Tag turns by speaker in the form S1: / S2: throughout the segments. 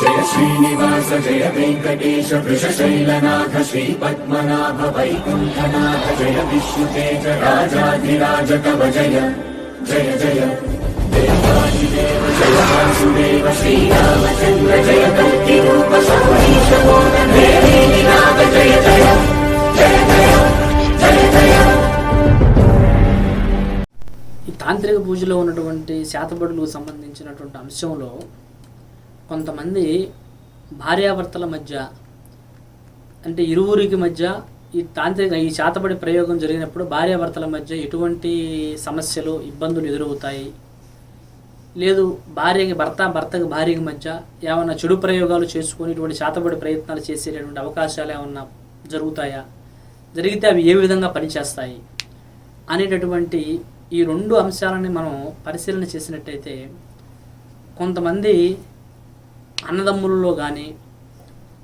S1: జయ శ్రీనివాస జయ వెంకటేశ వృషశైలనాథ శ్రీ పద్మనాభ వైకుంఠనాథ జయ విష్ణుతేజ రాజాధిరాజ కవ జయ జయ జయ. దేవాదిదేవ జయ వాసుదేవ శ్రీరామచంద్ర జయ కల్కి రూప సౌరీశ నాథ జయ జయ జయ జయ జయ జయ.
S2: ఈ తాంత్రిక పూజలో ఉన్నటువంటి శాతబడులకు సంబంధించినటువంటి అంశంలో కొంతమంది భార్యాభర్తల మధ్య అంటే ఇరువురికి మధ్య ఈ తాంత్రిక ఈ చేతబడి ప్రయోగం జరిగినప్పుడు భార్యాభర్తల మధ్య ఎటువంటి సమస్యలు ఇబ్బందులు ఎదురవుతాయి? లేదు భార్యకి భర్త భర్తకి భార్యకి మధ్య ఏమైనా చెడు ప్రయోగాలు చేసుకొని ఇటువంటి చేతబడి ప్రయత్నాలు చేసేటటువంటి అవకాశాలు ఏమన్నా జరుగుతాయా? జరిగితే అవి ఏ విధంగా పనిచేస్తాయి? అనేటటువంటి ఈ రెండు అంశాలని మనం పరిశీలన చేసినట్టయితే కొంతమంది అన్నదమ్ములలో కానీ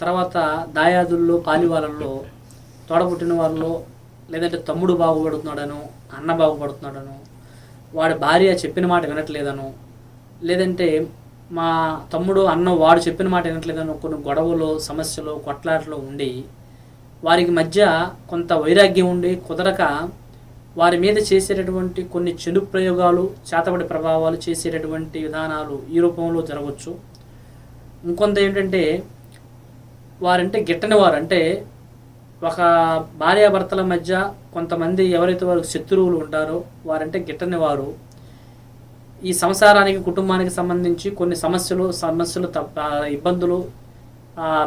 S2: తర్వాత దాయాదుల్లో పాలివాళ్ళల్లో తోడబుట్టిన వాళ్ళలో లేదంటే తమ్ముడు బాగుపడుతున్నాడను అన్న బాగుపడుతున్నాడను వాడి భార్య చెప్పిన మాట వినట్లేదను లేదంటే మా తమ్ముడు అన్న వాడు చెప్పిన మాట వినట్లేదను కొన్ని గొడవలు సమస్యలు కొట్లాటలు ఉండి వారికి మధ్య కొంత వైరాగ్యం ఉండి కుదరక వారి మీద చేసేటటువంటి కొన్ని చెడు ప్రయోగాలు చేతబడి ప్రభావాలు చేసేటటువంటి విధానాలు ఈ రూపంలో జరగవచ్చు. ఇంకొంత ఏంటంటే వారంటే గిట్టని వారు అంటే ఒక భార్యాభర్తల మధ్య కొంతమంది ఎవరైతే వారికి శత్రువులు ఉంటారో వారంటే గిట్టని వారు ఈ సంసారానికి కుటుంబానికి సంబంధించి కొన్ని సమస్యలు సమస్యలు తప్ప ఇబ్బందులు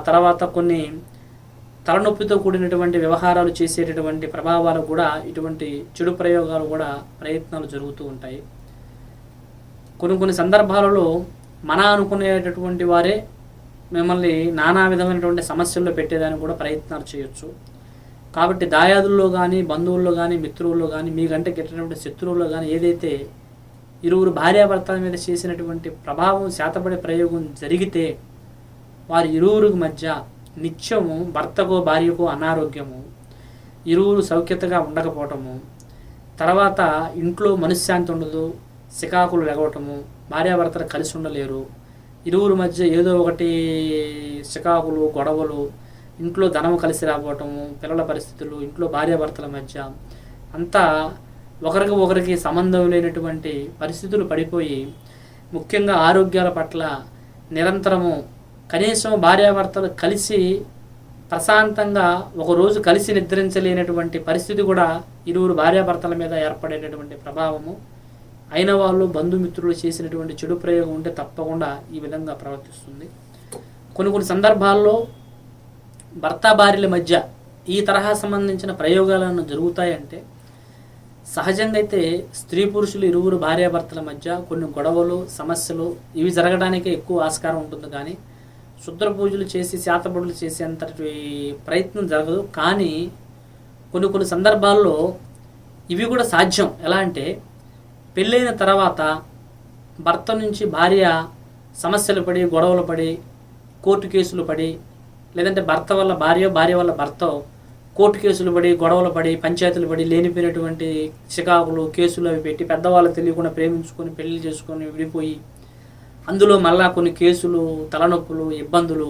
S2: తర్వాత కొన్ని తలనొప్పితో కూడినటువంటి వ్యవహారాలు చేసేటటువంటి ప్రభావాలు కూడా ఇటువంటి చెడు ప్రయోగాలు కూడా ప్రయత్నాలు జరుగుతూ ఉంటాయి. కొన్ని కొన్ని సందర్భాలలో మన అనుకునేటటువంటి వారే మిమ్మల్ని నానా విధమైనటువంటి సమస్యల్లో పెట్టేదానికి కూడా ప్రయత్నాలు చేయొచ్చు. కాబట్టి దాయాదుల్లో కానీ బంధువుల్లో కానీ మిత్రుల్లో కానీ మీకంటే గిట్టినటువంటి శత్రువుల్లో కానీ ఏదైతే ఇరువురు భార్యాభర్తల మీద చేసినటువంటి ప్రభావం శాతపడే ప్రయోగం జరిగితే వారి ఇరువురికి మధ్య నిత్యము భర్తకో భార్యకో అనారోగ్యము ఇరువురు సౌఖ్యతగా ఉండకపోవటము తర్వాత ఇంట్లో మనశ్శాంతి ఉండదు సికాకులు ఎగవటము భార్యాభర్తలు కలిసి ఉండలేరు. ఇరువురు మధ్య ఏదో ఒకటి సికాకులు గొడవలు ఇంట్లో ధనం కలిసి రాకపోవటము పిల్లల పరిస్థితులు ఇంట్లో భార్యాభర్తల మధ్య అంతా ఒకరికి ఒకరికి సంబంధం లేనటువంటి పరిస్థితులు పడిపోయి ముఖ్యంగా ఆరోగ్యాల పట్ల నిరంతరము కనీసం భార్యాభర్తలు కలిసి ప్రశాంతంగా ఒకరోజు కలిసి నిద్రించలేనటువంటి పరిస్థితి కూడా ఇరువురు భార్యాభర్తల మీద ఏర్పడేటటువంటి ప్రభావము. అయిన వాళ్ళు బంధుమిత్రులు చేసినటువంటి చెడు ప్రయోగం ఉంటే తప్పకుండా ఈ విధంగా ప్రవర్తిస్తుంది. కొన్ని కొన్ని సందర్భాల్లో భర్త భార్యల మధ్య ఈ తరహా సంబంధించిన ప్రయోగాలను జరుగుతాయంటే సహజంగా అయితే స్త్రీ పురుషులు ఇరువురు భార్యాభర్తల మధ్య కొన్ని గొడవలు సమస్యలు ఇవి జరగడానికే ఎక్కువ ఆస్కారం ఉంటుంది. కానీ శుద్ర పూజలు చేసి శాతపడులు చేసేంతటి ప్రయత్నం జరగదు. కానీ కొన్ని కొన్ని సందర్భాల్లో ఇవి కూడా సాధ్యం. ఎలా అంటే పెళ్ళైన తర్వాత భర్త నుంచి భార్య సమస్యలు పడి గొడవలు పడి కోర్టు కేసులు పడి లేదంటే భర్త వల్ల భార్య భార్య వల్ల భర్త కోర్టు కేసులు పడి గొడవలు పడి పంచాయతీలు పడి లేనిపోయినటువంటి చికాకులు కేసులు అవి పెట్టి పెద్దవాళ్ళు తెలియకుండా ప్రేమించుకొని పెళ్ళి చేసుకొని విడిపోయి అందులో మళ్ళా కొన్ని కేసులు తలనొప్పులు ఇబ్బందులు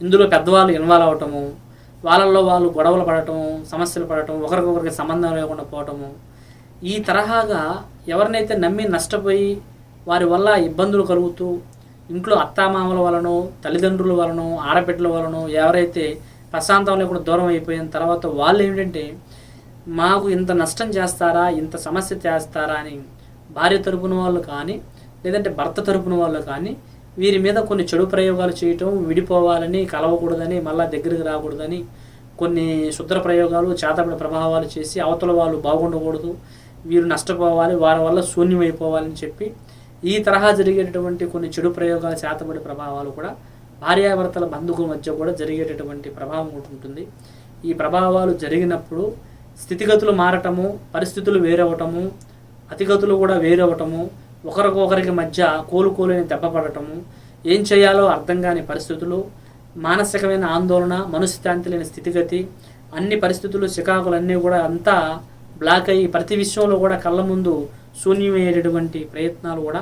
S2: ఇందులో పెద్దవాళ్ళు ఇన్వాల్వ్ అవటము వాళ్ళల్లో వాళ్ళు గొడవలు పడటం సమస్యలు పడటం ఒకరికొకరికి సంబంధం లేకుండా పోవటము ఈ తరహాగా ఎవరినైతే నమ్మి నష్టపోయి వారి వల్ల ఇబ్బందులు కలుగుతూ ఇంట్లో అత్తామామల వలనో తల్లిదండ్రుల వలనో ఆడబిడ్డల వలనో ఎవరైతే ప్రశాంతం లేకుండా దూరం అయిపోయిన తర్వాత వాళ్ళు ఏమిటంటే మాకు ఇంత నష్టం చేస్తారా ఇంత సమస్య చేస్తారా అని భార్య తరపున వాళ్ళు కానీ లేదంటే భర్త తరపున వాళ్ళు కానీ వీరి మీద కొన్ని చెడు ప్రయోగాలు చేయటం విడిపోవాలని కలవకూడదని మళ్ళీ దగ్గరికి రాకూడదని కొన్ని శుద్ర ప్రయోగాలు చేతపడి ప్రభావాలు చేసి అవతల వాళ్ళు బాగుండకూడదు. వీరు నష్టపోవాలి వారి వల్ల శూన్యమైపోవాలని చెప్పి ఈ తరహా జరిగేటటువంటి కొన్ని చెడు ప్రయోగాలు చేతబడి ప్రభావాలు కూడా భార్యాభర్తల బంధువుల మధ్య కూడా జరిగేటటువంటి ప్రభావం ఉంటుంది. ఈ ప్రభావాలు జరిగినప్పుడు స్థితిగతులు మారటము పరిస్థితులు వేరవటము అతిగతులు కూడా వేరవటము ఒకరికొకరికి మధ్య కోలుకోలేని దెబ్బపడటము ఏం చేయాలో అర్థం కాని పరిస్థితులు మానసికమైన ఆందోళన మనశ్శాంతి లేని స్థితిగతి అన్ని పరిస్థితులు చికాకులన్నీ కూడా అంతా బ్లాక్ అయ్యి ప్రతి విషయంలో కూడా కళ్ళ ముందు శూన్యమయ్యేటటువంటి ప్రయత్నాలు కూడా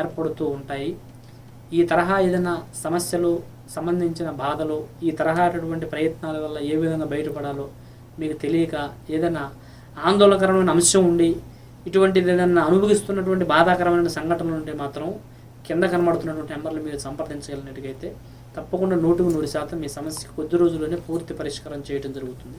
S2: ఏర్పడుతూ ఉంటాయి. ఈ తరహా ఏదైనా సమస్యలు సంబంధించిన బాధలు ఈ తరహా అటువంటి ప్రయత్నాల వల్ల ఏ విధంగా బయటపడాలో మీకు తెలియక ఏదైనా ఆందోళనకరమైన అంశం ఉండి ఇటువంటిది ఏదైనా అనుభవిస్తున్నటువంటి బాధాకరమైన సంఘటనలు ఉంటే మాత్రం కింద కనబడుతున్నటువంటి నెంబర్లు మీరు సంప్రదించగలిగినట్టుగైతే తప్పకుండా నూటికి నూరు శాతం మీ సమస్యకి కొద్ది రోజుల్లోనే పూర్తి పరిష్కారం చేయడం జరుగుతుంది.